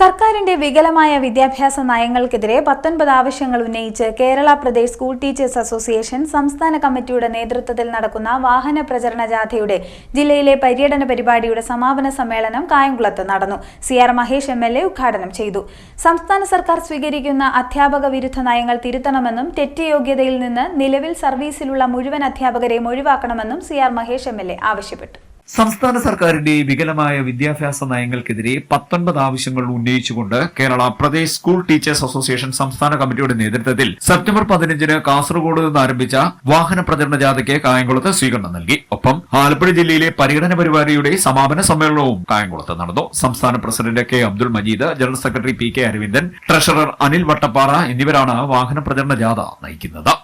സർക്കാരിന്റെ വികലമായ വിദ്യാഭ്യാസ നയങ്ങൾക്കെതിരെ പത്തൊൻപത് ആവശ്യങ്ങൾ ഉന്നയിച്ച് Kerala Pradesh school teachers association സംസ്ഥാന കമ്മിറ്റിയുടെ നേതൃത്വത്തിൽ നടക്കുന്ന വാഹന പ്രചരണ ജാഥയുടെ ജില്ലയിലെ പര്യടന പരിപാടിയുടെ സമാപന സമ്മേളനം കായംകുളത്ത് നടന്നു. C R Mahesh M L A ഉദ്ഘാടനം ചെയ്തു. സംസ്ഥാന സർക്കാർ സ്വീകരിക്കുന്ന അധ്യാപക വിരുദ്ധ നയങ്ങൾ തിരുത്തണമെന്നും തെറ്റ് യോഗ്യതയിൽ നിന്ന് നിലവിൽ സർവീസിലുള്ള മുഴുവൻ അധ്യാപകരെയും ഒഴിവാക്കണമെന്നും C R Mahesh M L A ആവശ്യപ്പെട്ടു. സംസ്ഥാന സർക്കാരിന്റെ വികലമായ വിദ്യാഭ്യാസ നയങ്ങൾക്കെതിരെ പത്തൊൻപത് ആവശ്യങ്ങൾ ഉന്നയിച്ചുകൊണ്ട് Kerala Pradesh school teachers association സംസ്ഥാന കമ്മിറ്റിയുടെ നേതൃത്വത്തിൽ സെപ്റ്റംബർ പതിനഞ്ചിന് കാസർഗോഡ് നിന്ന് ആരംഭിച്ച വാഹന പ്രചരണ ജാഥയ്ക്ക് കായംകുളത്ത് സ്വീകരണം നൽകി. ഒപ്പം ആലപ്പുഴ ജില്ലയിലെ പര്യടന പരിപാടിയുടെ സമാപന സമ്മേളനവും കായംകുളത്ത് നടന്നു. സംസ്ഥാന president K Abdul Majeed general secretary P K Aravindan treasurer Anil Vattappara എന്നിവരാണ് വാഹന പ്രചരണ ജാഥ നയിക്കുന്നത്.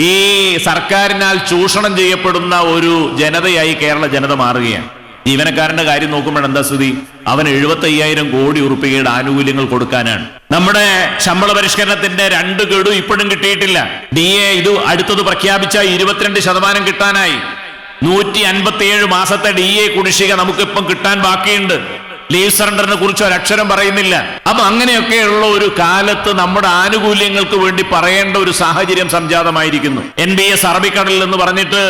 ഈ സർക്കാരിനാൽ ചൂഷണം ചെയ്യപ്പെടുന്ന ഒരു ജനതയായി കേരള ജനത മാറുകയാണ്. ജീവനക്കാരന്റെ കാര്യം നോക്കുമ്പോൾ എന്താ സ്ഥിതി? അവൻ എഴുപത്തി അയ്യായിരം കോടി ഉറുപ്പികയുടെ ആനുകൂല്യങ്ങൾ കൊടുക്കാനാണ്. നമ്മുടെ ശമ്പള പരിഷ്കരണത്തിന്റെ രണ്ട് ഗഡു ഇപ്പോഴും കിട്ടിയിട്ടില്ല. ഡി എ ഇത് അടുത്തത് പ്രഖ്യാപിച്ച ഇരുപത്തിരണ്ട് ശതമാനം കിട്ടാനായി. നൂറ്റി അൻപത്തിയേഴ് മാസത്തെ ഡി എ കുടിശ്ശിക നമുക്കിപ്പം കിട്ടാൻ ബാക്കിയുണ്ട്. ലീവ് സറണ്ടറിനെ കുറിച്ച് ഒരക്ഷരം പറയുന്നില്ല. അപ്പൊ അങ്ങനെയൊക്കെയുള്ള ഒരു കാലത്ത് നമ്മുടെ ആനുകൂല്യങ്ങൾക്ക് വേണ്ടി പറയേണ്ട ഒരു സാഹചര്യം സംജാതമായിരിക്കുന്നു. എൻ ബി എസ് അറബിക്കടലിൽ എന്ന് പറഞ്ഞിട്ട്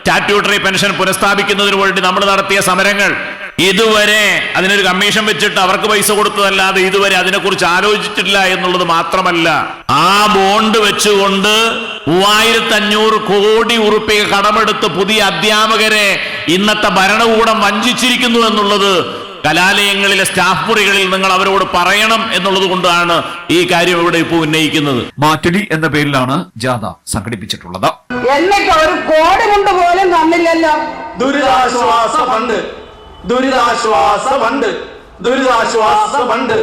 സ്റ്റാറ്റ്യൂട്ടറി പെൻഷൻ പുനഃസ്ഥാപിക്കുന്നതിന് വേണ്ടി നമ്മൾ നടത്തിയ സമരങ്ങൾ. ഇതുവരെ അതിനൊരു കമ്മീഷൻ വെച്ചിട്ട് അവർക്ക് പൈസ കൊടുത്തതല്ലാതെ ഇതുവരെ അതിനെക്കുറിച്ച് ആലോചിച്ചിട്ടില്ല എന്നുള്ളത് മാത്രമല്ല. ആ ബോണ്ട് വെച്ചുകൊണ്ട് മൂവായിരത്തി അഞ്ഞൂറ് കോടി ഉറുപ്പിക കടമെടുത്ത് പുതിയ അധ്യാപകരെ ഇന്നത്തെ ഭരണകൂടം വഞ്ചിച്ചിരിക്കുന്നു എന്നുള്ളത് കലാലയങ്ങളിലെ സ്റ്റാഫ് മുറികളിൽ നിങ്ങൾ അവരോട് പറയണം എന്നുള്ളത് കൊണ്ടാണ് ഈ കാര്യം ഇവിടെ ഇപ്പോൾ ഉന്നയിക്കുന്നത്. മാറ്റടി എന്ന പേരിലാണ് ജാഥ സംഘടിപ്പിച്ചിട്ടുള്ളത്. എന്നിട്ട് ഒരു കോടി കൊണ്ട് പോലും തന്നില്ലല്ലോ. ദുരിതാശ്വാസ ഫണ്ട്. ദുരിതാശ്വാസ ഫണ്ട്. ദുരിതാശ്വാസ ഫണ്ട്.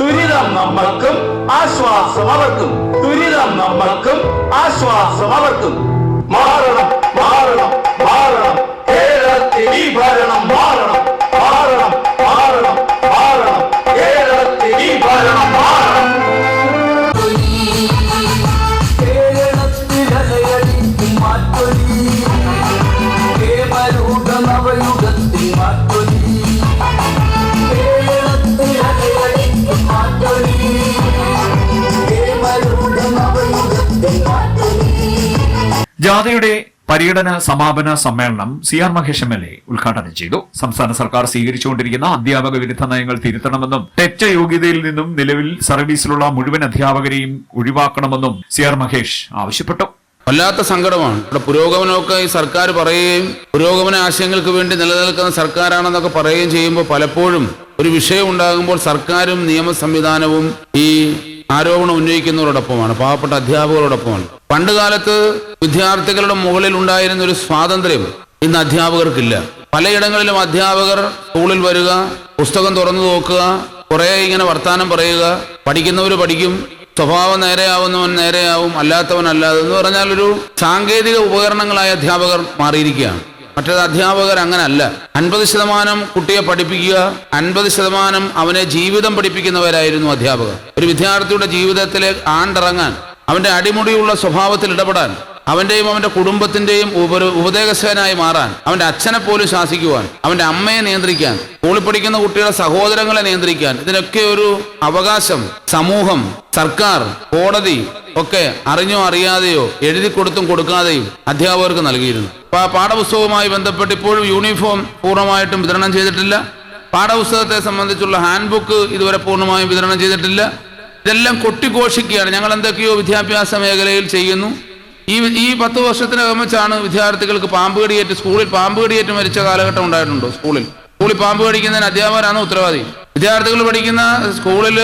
ദുരിതം നമ്മൾക്കും ആശ്വാസം അവർക്കും. ദുരിതം നമ്മൾക്കും ആശ്വാസം അവർക്കും. മാറണം മാറണം മാറണം. ജാഥയുടെ പര്യടന സമാപന സമ്മേളനം C R Mahesh M L A ഉദ്ഘാടനം ചെയ്തു. സംസ്ഥാന സർക്കാർ സ്വീകരിച്ചുകൊണ്ടിരിക്കുന്ന അധ്യാപക വിരുദ്ധ നയങ്ങൾ തിരുത്തണമെന്നും തെറ്റ യോഗ്യതയിൽ നിന്നും നിലവിൽ സർവീസിലുള്ള മുഴുവൻ അധ്യാപകരെയും ഒഴിവാക്കണമെന്നും സി ആർ മഹേഷ് ആവശ്യപ്പെട്ടു. വല്ലാത്ത സങ്കടമാണ്. ഇവിടെ പുരോഗമനമൊക്കെ ഈ സർക്കാർ പറയുകയും പുരോഗമന ആശയങ്ങൾക്ക് വേണ്ടി നിലനിൽക്കുന്ന സർക്കാരാണെന്നൊക്കെ പറയുകയും ചെയ്യുമ്പോൾ പലപ്പോഴും ഒരു വിഷയം ഉണ്ടാകുമ്പോൾ സർക്കാരും നിയമ സംവിധാനവും ഈ ആരോപണം ഉന്നയിക്കുന്നവരോടൊപ്പമാണ് പാവപ്പെട്ട അധ്യാപകരോടൊപ്പമാണ്. പണ്ട് കാലത്ത് വിദ്യാർത്ഥികളുടെ മുകളിൽ ഉണ്ടായിരുന്ന ഒരു സ്വാതന്ത്ര്യം ഇന്ന് അധ്യാപകർക്കില്ല. പലയിടങ്ങളിലും അധ്യാപകർ സ്കൂളിൽ വരിക പുസ്തകം തുറന്നു നോക്കുക കുറെ ഇങ്ങനെ വർത്താനം പറയുക പഠിക്കുന്നവർ പഠിക്കും സ്വഭാവം നേരെയാവുന്നവൻ നേരെയാവും അല്ലാത്തവൻ അല്ലാതെ എന്ന് പറഞ്ഞാൽ ഒരു സാങ്കേതിക ഉപകരണങ്ങളായ അധ്യാപകർ മാറിയിരിക്കുകയാണ്. മറ്റേത് അധ്യാപകർ അങ്ങനല്ല. അൻപത് ശതമാനം കുട്ടിയെ പഠിപ്പിക്കുക അൻപത് ശതമാനം അവനെ ജീവിതം പഠിപ്പിക്കുന്നവരായിരുന്നു അധ്യാപകർ. ഒരു വിദ്യാർത്ഥിയുടെ ജീവിതത്തിലേക്ക് ആണ്ടിറങ്ങാൻ അവന്റെ അടിമുടിയുള്ള സ്വഭാവത്തിൽ ഇടപെടാൻ അവന്റെയും അവന്റെ കുടുംബത്തിന്റെയും ഉപ ഉപദേശകനായി മാറാൻ അവന്റെ അച്ഛനെ പോലും ശാസിക്കുവാൻ അവന്റെ അമ്മയെ നിയന്ത്രിക്കാൻ സ്കൂളിൽ പഠിക്കുന്ന കുട്ടികളെ സഹോദരങ്ങളെ നിയന്ത്രിക്കാൻ ഇതിനൊക്കെ ഒരു അവകാശം. സമൂഹം സർക്കാർ കോടതി ഒക്കെ അറിഞ്ഞോ അറിയാതെയോ എഴുതി കൊടുത്തും കൊടുക്കാതെയും അധ്യാപകർക്ക് നൽകിയിരുന്നു. അപ്പൊ ആ പാഠപുസ്തകവുമായി ബന്ധപ്പെട്ട് ഇപ്പോഴും യൂണിഫോം പൂർണമായിട്ടും വിതരണം ചെയ്തിട്ടില്ല. പാഠപുസ്തകത്തെ സംബന്ധിച്ചുള്ള ഹാൻഡ് ബുക്ക് ഇതുവരെ പൂർണമായും വിതരണം ചെയ്തിട്ടില്ല. ഇതെല്ലാം കൊട്ടിഘോഷിക്കുകയാണ്. ഞങ്ങൾ എന്തൊക്കെയോ വിദ്യാഭ്യാസ മേഖലയിൽ ചെയ്യുന്നു. ഈ ഈ പത്ത് വർഷത്തിനകം വെച്ചാണ് വിദ്യാർത്ഥികൾക്ക് പാമ്പ് കടിയേറ്റ് സ്കൂളിൽ പാമ്പ് കടിയേറ്റ് മരിച്ച കാലഘട്ടം ഉണ്ടായിട്ടുണ്ടോ സ്കൂളിൽ? സ്കൂളിൽ പാമ്പ് കടിക്കുന്നതിന് അധ്യാപകരാണ് ഉത്തരവാദി. വിദ്യാർത്ഥികൾ പഠിക്കുന്ന സ്കൂളിൽ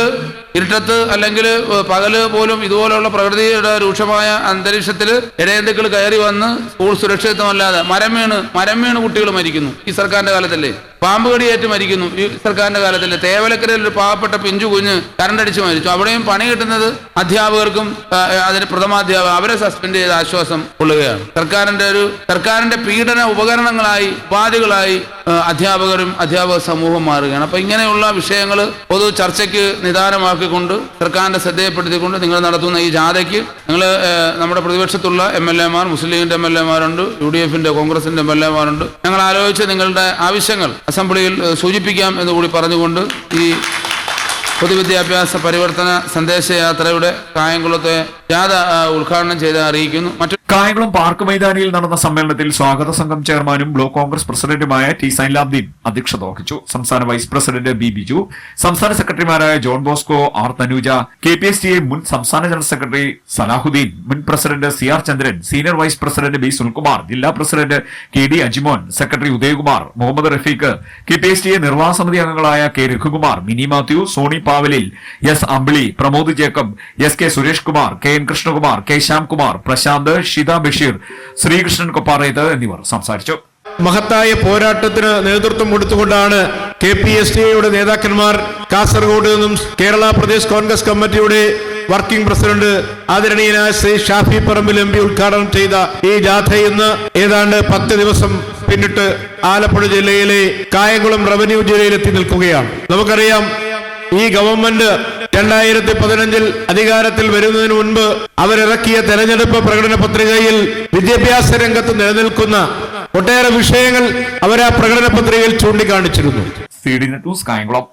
ഇരുട്ടത്ത് അല്ലെങ്കിൽ പകൽ പോലും ഇതുപോലുള്ള പ്രകൃതിയുടെ രൂക്ഷമായ അന്തരീക്ഷത്തിൽ ഇടയന്തുക്കൾ കയറി വന്ന് സ്കൂൾ സുരക്ഷിതമല്ലാതെ മരം വീണ് മരം വീണ് കുട്ടികൾ മരിക്കുന്നു ഈ സർക്കാരിന്റെ കാലത്തല്ലേ? പാമ്പ് കടിയേറ്റ് മരിക്കുന്നു. ഈ സർക്കാരിന്റെ കാലത്തിൽ തേവലക്കരയിൽ ഒരു പാവപ്പെട്ട പിഞ്ചു കുഞ്ഞ് കരണ്ടടിച്ച് മരിച്ചു. അവിടെയും പണി കിട്ടുന്നത് അധ്യാപകർക്കും അതിന് പ്രഥമാധ്യാപകർ അവരെ സസ്പെൻഡ് ചെയ്ത ആശ്വാസം കൊള്ളുകയാണ്. സർക്കാരിന്റെ ഒരു സർക്കാരിന്റെ പീഡന ഉപകരണങ്ങളായി ഉപാധികളായി അധ്യാപകരും അധ്യാപക സമൂഹം മാറുകയാണ്. അപ്പൊ ഇങ്ങനെയുള്ള വിഷയങ്ങൾ പൊതു ചർച്ചയ്ക്ക് നിദാനമാക്കിക്കൊണ്ട് സർക്കാരിന്റെ ശ്രദ്ധയപ്പെടുത്തിക്കൊണ്ട് നിങ്ങൾ നടത്തുന്ന ഈ ജാഥയ്ക്ക് നിങ്ങൾ നമ്മുടെ പ്രതിപക്ഷത്തുള്ള എം എൽ എമാർ മുസ്ലിം ലീഗിന്റെ എം എൽ എമാരുണ്ട് യു ഡി എഫിന്റെ കോൺഗ്രസിന്റെ എം എൽ എമാരുണ്ട് ഞങ്ങൾ ആലോചിച്ച് നിങ്ങളുടെ ആവശ്യങ്ങൾ അസംബ്ലിയിൽ സൂചിപ്പിക്കാം എന്നുകൂടി പറഞ്ഞുകൊണ്ട് ഈ പൊതുവിദ്യാഭ്യാസ പരിവർത്തന സന്ദേശയാത്രയുടെ കായംകുളത്തെ ജാഥ ഉദ്ഘാടനം ചെയ്ത് അറിയിക്കുന്നു. മറ്റു കായംകുളം പാർക്ക് മൈതാനിയിൽ നടന്ന സമ്മേളനത്തിൽ സ്വാഗത സംഘം ചെയർമാനും ബ്ലോക്ക് കോൺഗ്രസ് പ്രസിഡന്റുമായ ടി സൈൻലാബ്ദീൻ അധ്യക്ഷത വഹിച്ചു. സംസ്ഥാന വൈസ് പ്രസിഡന്റ് ബി ബിജു സംസ്ഥാന സെക്രട്ടറിമാരായ John Bosco R Thanuja K P S T A മുൻ സംസ്ഥാന ജനറൽ സെക്രട്ടറി സലാഹുദ്ദീൻ മുൻ president C R Chandran senior vice president B Sulkumar ജില്ലാ president K D Ajimon secretary Udayakumar Muhammad Rafeeq K P S T A നിർവാഹ സമിതി അംഗങ്ങളായ K Raghukumar Mini Mathew Soni Pavalil S Ambili Pramod Jacob S K Suresh Kumar K N Krishnakumar K Shyamkumar Prashanth Shitha Basheer Sreekrishnan Kopparethu എന്നിവർ സംസാരിച്ചു. മഹത്തായ പോരാട്ടത്തിന് നേതൃത്വം കൊടുത്തുകൊണ്ടാണ് K P S T ഐയുടെ നേതാക്കന്മാർ കാസർഗോഡ് നിന്നും കേരള പ്രദേശ് കോൺഗ്രസ് കമ്മിറ്റിയുടെ വർക്കിംഗ് പ്രസിഡന്റ് ആദരണീയനായ ശ്രീ ഷാഫി പറമ്പിൽ എം പി ഉദ്ഘാടനം ചെയ്ത ഈ ജാഥ ഇന്ന് ഏതാണ്ട് പത്ത് ദിവസം പിന്നിട്ട് ആലപ്പുഴ ജില്ലയിലെ കായംകുളം റവന്യൂ ജില്ലയിലെത്തി നിൽക്കുകയാണ്. നമുക്കറിയാം ഈ ഗവൺമെന്റ് രണ്ടായിരത്തി പതിനഞ്ചിൽ അധികാരത്തിൽ വരുന്നതിന് മുൻപ് അവരിറക്കിയ തെരഞ്ഞെടുപ്പ് പ്രകടന പത്രികയിൽ വിദ്യാഭ്യാസ രംഗത്ത് നിലനിൽക്കുന്ന ഒട്ടേറെ വിഷയങ്ങൾ അവർ ആ പ്രകടന പത്രികയിൽ ചൂണ്ടിക്കാണിച്ചിരുന്നു. C D news Kayamkulam.